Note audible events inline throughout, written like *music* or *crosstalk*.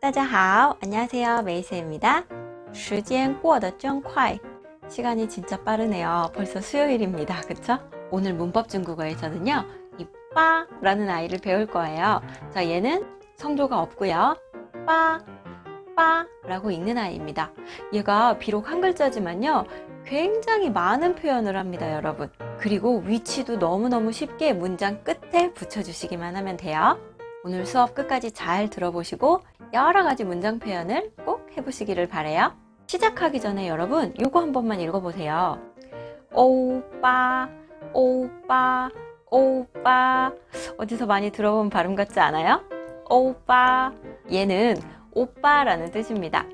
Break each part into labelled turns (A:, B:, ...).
A: 大家好. 안녕하세요. 메이세입니다. 时间过得真快. 시간이 진짜 빠르네요. 벌써 수요일입니다. 그쵸? 오늘 문법 중국어에서는요. 이 빠라는 아이를 배울 거예요. 자, 얘는 성조가 없고요. 빠, 빠라고 읽는 아이입니다. 얘가 비록 한 글자지만요. 굉장히 많은 표현을 합니다, 여러분. 그리고 위치도 너무너무 쉽게 문장 끝에 붙여주시기만 하면 돼요. 오늘 수업 끝까지 잘 들어보시고 여러 가지 문장 표현을 꼭 해보시기를 바래요. 시작하기 전에 여러분 요거 한 번만 읽어보세요. 오빠, 오빠, 오빠. 어디서 많이 들어본 발음 같지 않아요? 오빠. 얘는 오빠라는 뜻입니다.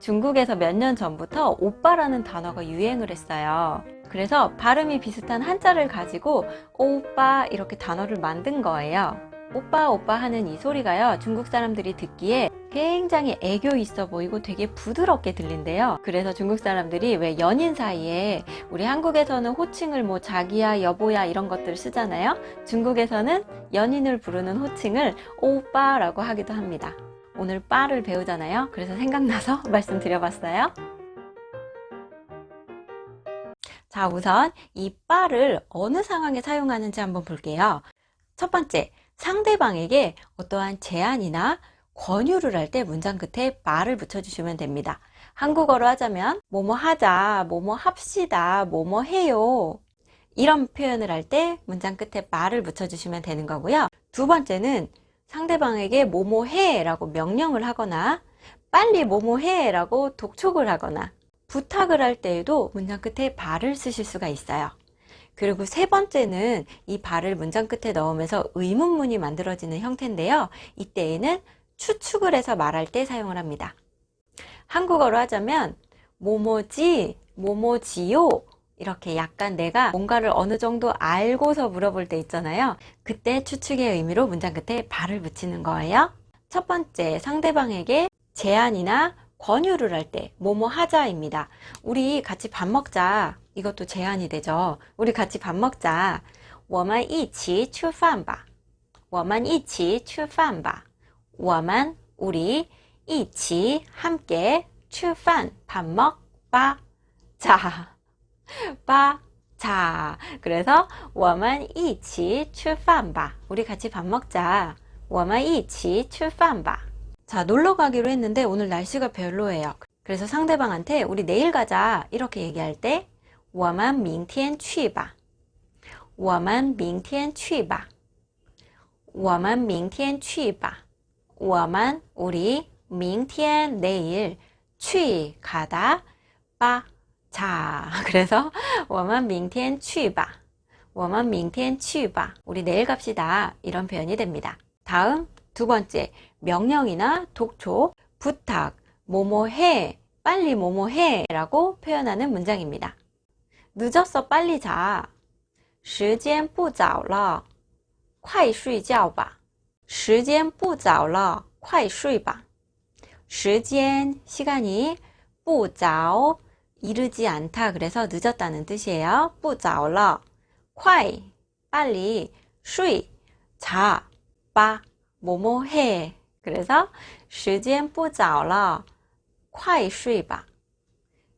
A: 중국에서 몇 년 전부터 오빠라는 단어가 유행을 했어요. 그래서 발음이 비슷한 한자를 가지고 오빠 이렇게 단어를 만든 거예요. 오빠 오빠 하는 이 소리가요 중국 사람들이 듣기에 굉장히 애교 있어 보이고 되게 부드럽게 들린대요. 그래서 중국 사람들이 왜 연인 사이에 우리 한국에서는 호칭을 뭐 자기야 여보야 이런 것들 쓰잖아요? 중국에서는 연인을 부르는 호칭을 오빠라고 하기도 합니다. 오늘 빠를 배우잖아요. 그래서 생각나서 *laughs* 말씀드려봤어요. 자 우선 이 빠를 어느 상황에 사용하는지 한번 볼게요. 첫 번째 상대방에게 어떠한 제안이나 권유를 할 때 문장 끝에 말을 붙여주시면 됩니다. 한국어로 하자면 뭐뭐 하자, 뭐뭐 합시다, 뭐뭐 해요. 이런 표현을 할 때 문장 끝에 말을 붙여주시면 되는 거고요. 두 번째는 상대방에게 뭐뭐 해 라고 명령을 하거나 빨리 뭐뭐 해 라고 독촉을 하거나 부탁을 할 때에도 문장 끝에 발을 쓰실 수가 있어요. 그리고 세 번째는 이 발을 문장 끝에 넣으면서 의문문이 만들어지는 형태인데요. 이때에는 추측을 해서 말할 때 사용을 합니다. 한국어로 하자면 뭐뭐지, 뭐뭐지요 이렇게 약간 내가 뭔가를 어느 정도 알고서 물어볼 때 있잖아요. 그때 추측의 의미로 문장 끝에 발을 붙이는 거예요. 첫 번째, 상대방에게 제안이나 권유를 할 때 뭐뭐 하자입니다. 우리 같이 밥 먹자. 이것도 제안이 되죠. 우리 같이 밥 먹자. 我们一起吃饭吧.我们一起吃饭吧.我们 우리 一起 함께 吃饭 밥 먹바. 자. 바. 자. 그래서 我们一起吃饭吧. 우리 같이 밥 먹자. 我们一起吃饭吧. 자, 놀러 가기로 했는데 오늘 날씨가 별로예요. 그래서 상대방한테 우리 내일 가자. 이렇게 얘기할 때 我们明天去吧。我们明天去吧。我们明天去吧。我们 우리 明天 내일 去 가다 바 자. *laughs* 그래서 我们明天去吧。我们明天去吧。 우리 내일 갑시다. 이런 표현이 됩니다. 다음 두 번째 명령이나 독촉, 부탁, 뭐뭐 해, 빨리 뭐뭐 해라고 표현하는 문장입니다. 늦었어 빨리 자. 时间不早了,快睡觉吧.时间不早了,快睡吧.时间 시간이 不早 이르지 않다 그래서 늦었다는 뜻이에요. 不早了,快 빨리 睡 자, 바 뭐뭐 해. 그래서 时间不早了,快睡吧.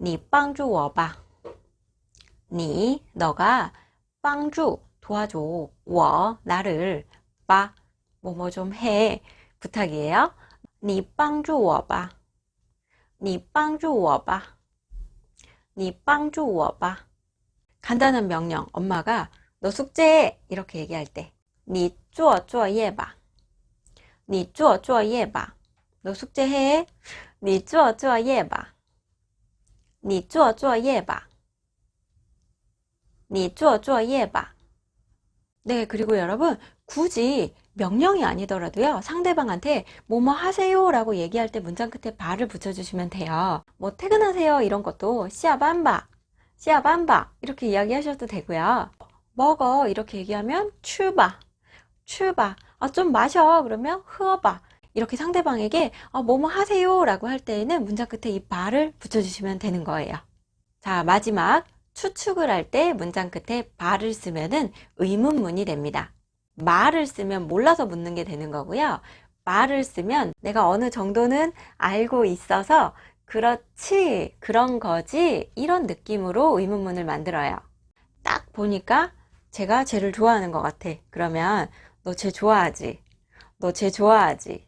A: 你帮助我吧. 니 너가 帮助 도와줘. 我 나를 吧 뭐뭐 좀 해. 부탁이에요. 你帮助我吧.你帮助我吧.你帮助我吧. 간단한 명령. 엄마가 너 숙제해 이렇게 얘기할 때. 你做作业吧.你做作业吧. 너 숙제해. 你做作业吧. 你做作业吧.你做作业吧. 네, 그리고 여러분, 굳이 명령이 아니더라도요, 상대방한테 뭐뭐 하세요 라고 얘기할 때 문장 끝에 바를 붙여주시면 돼요. 뭐 퇴근하세요 이런 것도 씨아반바, 씨아반바 이렇게 이야기하셔도 되고요. 먹어 이렇게 얘기하면 추바, 추바, 아, 좀 마셔 그러면 흐어바 이렇게 상대방에게 아, 뭐뭐 하세요 라고 할 때에는 문장 끝에 이 바를 붙여주시면 되는 거예요. 자, 마지막 추측을 할 때 문장 끝에 바를 쓰면은 의문문이 됩니다. 말을 쓰면 몰라서 묻는 게 되는 거고요. 말을 쓰면 내가 어느 정도는 알고 있어서 그렇지, 그런 거지, 이런 느낌으로 의문문을 만들어요. 딱 보니까 제가 쟤를 좋아하는 것 같아. 그러면 너 쟤 좋아하지? 너 쟤 좋아하지?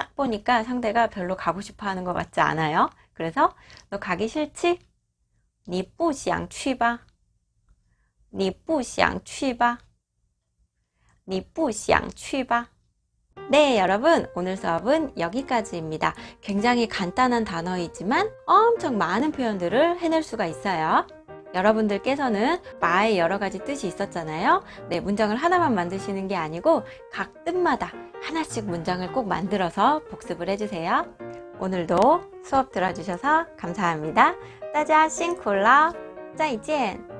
A: 딱 보니까 상대가 별로 가고 싶어 하는 것 같지 않아요? 그래서 너 가기 싫지? 你不想去吧?你不想去吧?你不想去吧? 네, 여러분. 오늘 수업은 여기까지입니다. 굉장히 간단한 단어이지만 엄청 많은 표현들을 해낼 수가 있어요. 여러분들께서는 마의 여러 가지 뜻이 있었잖아요. 네, 문장을 하나만 만드시는 게 아니고 각 뜻마다 하나씩 문장을 꼭 만들어서 복습을 해주세요. 오늘도 수업 들어주셔서 감사합니다. 大家辛苦了，再见。